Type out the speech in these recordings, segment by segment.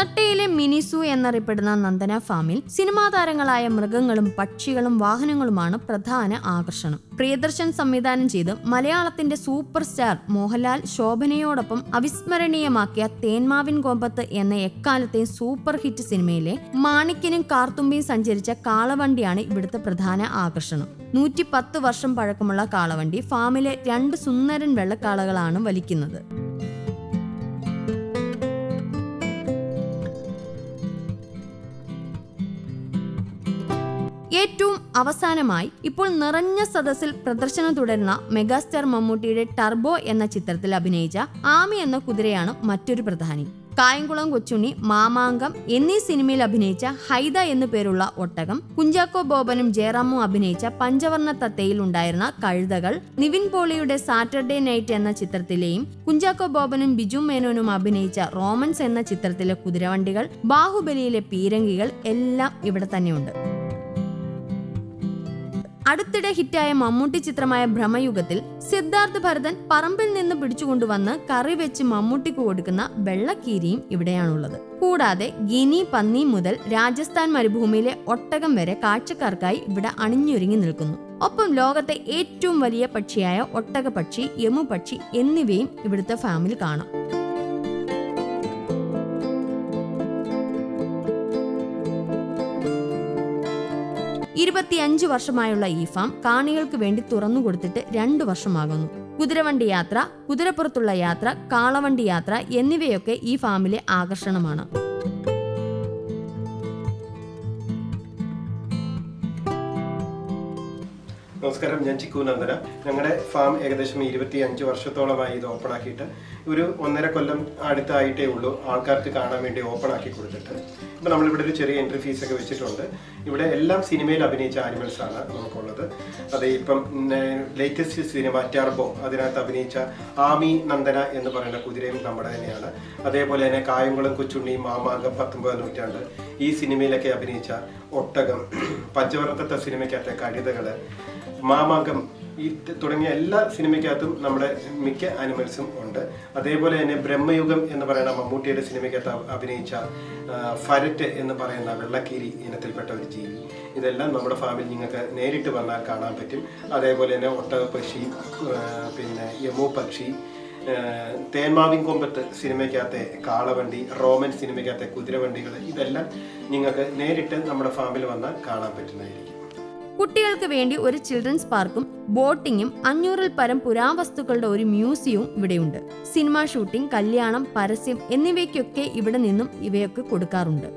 തട്ടയിലെ മിനിസു എന്നറിയപ്പെടുന്ന നന്ദന ഫാമിൽ സിനിമാ താരങ്ങളായ മൃഗങ്ങളും പക്ഷികളും വാഹനങ്ങളുമാണ് പ്രധാന ആകർഷണം. പ്രിയദർശൻ സംവിധാനം ചെയ്ത് മലയാളത്തിന്റെ സൂപ്പർ സ്റ്റാർ മോഹൻലാൽ ശോഭനയോടൊപ്പം അവിസ്മരണീയമാക്കിയ തേന്മാവിൻ കോമ്പത്ത് എന്ന എക്കാലത്തെ സൂപ്പർ ഹിറ്റ് സിനിമയിലെ മാണിക്കനും കാർത്തുമ്പിയും സഞ്ചരിച്ച കാളവണ്ടിയാണ് ഇവിടുത്തെ പ്രധാന ആകർഷണം. നൂറ്റി വർഷം പഴക്കമുള്ള കാളവണ്ടി ഫാമിലെ രണ്ട് സുന്ദരൻ വെള്ളക്കാളകളാണ് വലിക്കുന്നത്. ഏറ്റവും അവസാനമായി ഇപ്പോൾ നിറഞ്ഞ സദസ്സിൽ പ്രദർശനം തുടരുന്ന മെഗാസ്റ്റാർ മമ്മൂട്ടിയുടെ ടർബോ എന്ന ചിത്രത്തിൽ അഭിനയിച്ച ആമി എന്ന കുതിരയാണ് മറ്റൊരു പ്രധാനി. കായംകുളം കൊച്ചുണ്ണി മാമാങ്കം എന്നീ സിനിമയിൽ അഭിനയിച്ച ഹൈദ എന്നു പേരുള്ള ഒട്ടകം കുഞ്ചാക്കോ ബോബനും ജയറാമും അഭിനയിച്ച പഞ്ചവർണ തത്തയിൽ ഉണ്ടായിരുന്ന കഴുതകൾ നിവിൻ പോളിയുടെ സാറ്റർഡേ നൈറ്റ് എന്ന ചിത്രത്തിലെയും കുഞ്ചാക്കോ ബോബനും ബിജു മേനോനും അഭിനയിച്ച റോമൻസ് എന്ന ചിത്രത്തിലെ കുതിരവണ്ടികൾ ബാഹുബലിയിലെ പീരങ്കികൾ എല്ലാം ഇവിടെ തന്നെയുണ്ട്. അടുത്തിടെ ഹിറ്റായ മമ്മൂട്ടി ചിത്രമായ ഭ്രമയുഗത്തിൽ സിദ്ധാർത്ഥ് ഭരതൻ പറമ്പിൽ നിന്ന് പിടിച്ചുകൊണ്ടുവന്ന് കറി വെച്ച് മമ്മൂട്ടിക്ക് കൊടുക്കുന്ന വെള്ളക്കീരിയും ഇവിടെയാണുള്ളത്. കൂടാതെ ഗിനി പന്നി മുതൽ രാജസ്ഥാൻ മരുഭൂമിയിലെ ഒട്ടകം വരെ കാഴ്ചക്കാർക്കായി ഇവിടെ അണിഞ്ഞൊരുങ്ങി നിൽക്കുന്നു. ഒപ്പം ലോകത്തെ ഏറ്റവും വലിയ പക്ഷിയായ ഒട്ടകപക്ഷി യമുപക്ഷി എന്നിവയും ഇവിടുത്തെ ഫാമിൽ കാണാം. ഇരുപത്തിയഞ്ച് വർഷമായുള്ള ഈ ഫാം കാണികൾക്ക് വേണ്ടി തുറന്നു കൊടുത്തിട്ട് രണ്ടു വർഷമാകുന്നു. കുതിരവണ്ടി യാത്ര കുതിരപ്പുറത്തുള്ള യാത്ര കാളവണ്ടി യാത്ര എന്നിവയൊക്കെ ഈ ഫാമിലെ ആകർഷണമാണ്. നമസ്കാരം ഞാൻ ചിക്കു നന്ദന. ഞങ്ങളുടെ ഫാം ഏകദേശം ഇരുപത്തി അഞ്ച് വർഷത്തോളമായി ഇത് ഓപ്പൺ ആക്കിയിട്ട് ഒരു ഒന്നര കൊല്ലം അടുത്തായിട്ടേ ഉള്ളൂ ആൾക്കാർക്ക് കാണാൻ വേണ്ടി ഓപ്പൺ ആക്കി കൊടുത്തിട്ട്. ഇപ്പം നമ്മളിവിടെ ഒരു ചെറിയ എൻട്രി ഫീസ് ഒക്കെ വെച്ചിട്ടുണ്ട്. ഇവിടെ എല്ലാം സിനിമയിൽ അഭിനയിച്ച ആനിമൽസ് ആണ് നമുക്കുള്ളത്. അത് ഇപ്പം ലേറ്റസ്റ്റ് സിനിമ ടർബോ അതിനകത്ത് അഭിനയിച്ച ആമി നന്ദന എന്ന് പറയുന്ന കുതിരയും നമ്മുടെ തന്നെയാണ്. അതേപോലെ തന്നെ കായംകുളം കൊച്ചുണ്ണി മാമാങ്കം പത്തൊമ്പതാം നൂറ്റാണ്ട് ഈ സിനിമയിലൊക്കെ അഭിനയിച്ച ഒട്ടകം പഞ്ചവർത്തത്തെ സിനിമയ്ക്കകത്തെ കഴുതകൾ മാമാങ്കം ഈ തുടങ്ങിയ എല്ലാ സിനിമയ്ക്കകത്തും നമ്മുടെ മിക്ക ആനിമൽസും ഉണ്ട്. അതേപോലെ തന്നെ ബ്രഹ്മയുഗം എന്ന് പറയുന്ന മമ്മൂട്ടിയുടെ സിനിമയ്ക്കകത്ത് അഭിനയിച്ച ഫരറ്റ് എന്ന് പറയുന്ന വെള്ളക്കീരി ഇനത്തിൽപ്പെട്ട ഒരു ജീവി. ഇതെല്ലാം നമ്മുടെ ഫാമിൽ നിങ്ങൾക്ക് നേരിട്ട് വന്നാൽ കാണാൻ പറ്റും. അതേപോലെ തന്നെ ഒട്ടകപ്പക്ഷി ആ, പിന്നെ യമു പക്ഷി തേന്മാവിൻ കൊമ്പത്ത് സിനിമയ്ക്കകത്തെ കാളവണ്ടി റോമൻ സിനിമയ്ക്കകത്തെ കുതിരവണ്ടികൾ ഇതെല്ലാം നിങ്ങൾക്ക് നേരിട്ട് നമ്മുടെ ഫാമിൽ വന്നാൽ കാണാൻ പറ്റുന്നതായിരിക്കും. കുട്ടികൾക്ക് വേണ്ടി ഒരു ചിൽഡ്രൻസ് പാർക്കും ബോട്ടിങ്ങും അഞ്ഞൂറിൽ പരം പുരാവസ്തുക്കളുടെ ഒരു മ്യൂസിയവും ഇവിടെയുണ്ട്. സിനിമ ഷൂട്ടിംഗ് കല്യാണം പരസ്യം എന്നിവയ്ക്കൊക്കെ ഇവിടെ നിന്നും ഇവയൊക്കെ കൊടുക്കാറുണ്ട്.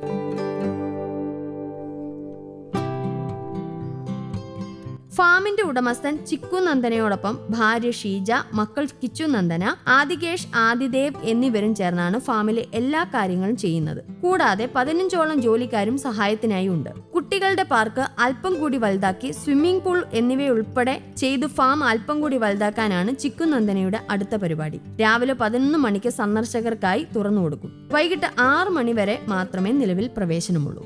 ഫാമിന്റെ ഉടമസ്ഥൻ ചിക്കു നന്ദനയോടൊപ്പം ഭാര്യ ഷീജ മക്കൾ കിച്ചു നന്ദന ആദികേഷ് ആദിദേവ് എന്നിവരും ചേർന്നാണ് ഫാമിലെ എല്ലാ കാര്യങ്ങളും ചെയ്യുന്നത്. കൂടാതെ പതിനഞ്ചോളം ജോലിക്കാരും സഹായത്തിനായി ഉണ്ട്. കുട്ടികളുടെ പാർക്ക് അല്പം കൂടി വലുതാക്കി സ്വിമ്മിംഗ് പൂൾ എന്നിവയുൾപ്പെടെ ചെയ്തു ഫാം അല്പം കൂടി വലുതാക്കാനാണ് ചിക്കു നന്ദനയുടെ അടുത്ത പരിപാടി. രാവിലെ പതിനൊന്ന് മണിക്ക് സന്ദർശകർക്കായി തുറന്നു കൊടുക്കും വൈകിട്ട് ആറ് മണി വരെ മാത്രമേ നിലവിൽ പ്രവേശനമുള്ളൂ.